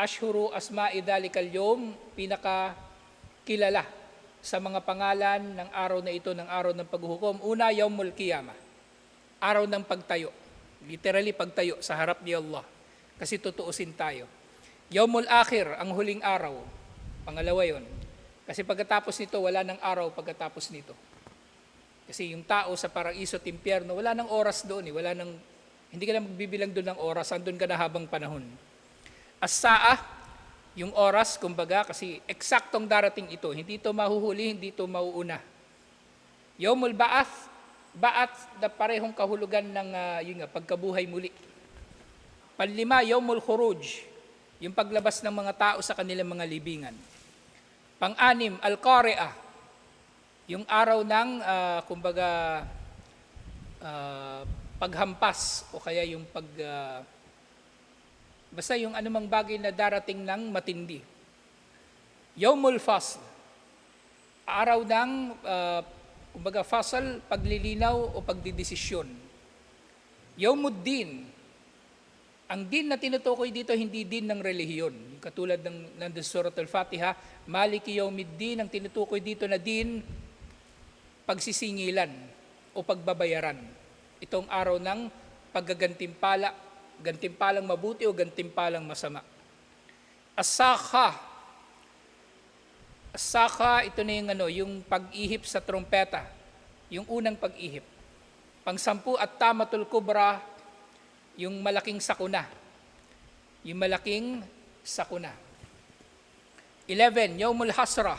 ashhuru asma'i dhalikal yawm, pinaka kilala sa mga pangalan ng araw na ito, ng araw ng paghuhukom. Una, Yawmul Qiyamah. Araw ng pagtayo. Literally pagtayo sa harap ni Allah. Kasi tutuusin tayo. Yawmul Akhir, ang huling araw. Pangalawa yon. Kasi pagkatapos nito, wala ng araw pagkatapos nito. Kasi yung tao sa paraiso at impyerno, wala nang oras doon eh. Wala nang, hindi ka na magbibilang doon ng oras, andun ka na habang panahon. As-saa, yung oras, kumbaga, kasi eksaktong darating ito. Hindi ito mahuhuli, hindi ito mauuna. Yomul Ba'ath, Ba'ath na parehong kahulugan ng ah, yun pagkabuhay muli. Panlima, Yomul Khuruj, yung paglabas ng mga tao sa kanilang mga libingan. Pang-anim, Al-Qari'ah, yung araw ng, ah, kumbaga, ah, paghampas o kaya yung pag, ah, basta yung anumang bagay na darating ng matindi. Yawmul Fasl, araw ng, ah, kumbaga, fasal, paglilinaw o pagdidesisyon. Yawmuddin, ang din na tinutukoy dito, hindi din ng relihiyon. Katulad ng sa Surat al-Fatiha, Maliki Yawmiddin, ang tinutukoy dito na din, pagsisingilan o pagbabayaran. Itong araw ng paggagantimpala, gantimpalang mabuti o gantimpalang masama. Asaka. Asaka, ito na yung, ano, yung pag-ihip sa trompeta. Yung unang pag-ihip. Pangsampu at tamatul kubra, yung malaking sakuna. Yung malaking sakuna. 11, Yawmul Hasra,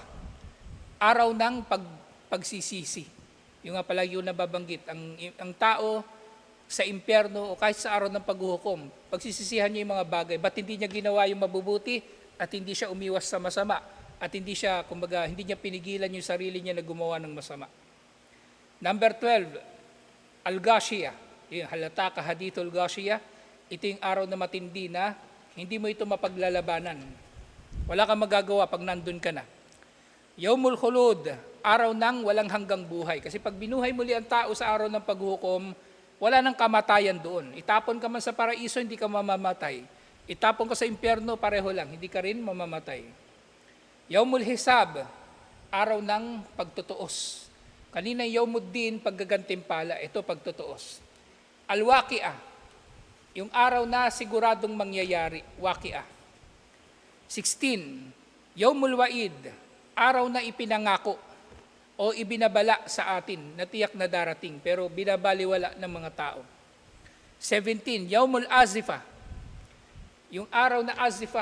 araw ng pag, pagsisisi. Yung nga pala yung nababanggit, ang, ang tao sa impyerno o kahit sa araw ng paghuhukom, pagsisisihan niya yung mga bagay, ba't hindi niya ginawa yung mabubuti at hindi siya umiwas sa masama at hindi siya, kumbaga, hindi niya pinigilan yung sarili niya na gumawa ng masama. Number 12, Al-Ghashiyah, yung halata ka hadithul Ghashiyah, ito yung araw na matindi na hindi mo ito mapaglalabanan. Wala kang magagawa pag nandun ka na. Yawmul Khulud, araw ng walang hanggang buhay. Kasi pag binuhay muli ang tao sa araw ng paghukom, wala nang kamatayan doon. Itapon ka man sa paraiso, hindi ka mamamatay. Itapon ka sa impyerno, pareho lang, hindi ka rin mamamatay. Yawmul Hisab, araw ng pagtutuos. Kanina Yawmuddin, paggagantimpala, ito pagtutuos. Al-Waqi'ah, yung araw na siguradong mangyayari, Waqi'ah. 16, Yawmul Wa'id, araw na ipinangako o ibinabala sa atin na tiyak na darating pero binabaliwala ng mga tao. 17, Yawmul Azifa, yung araw na Azifa,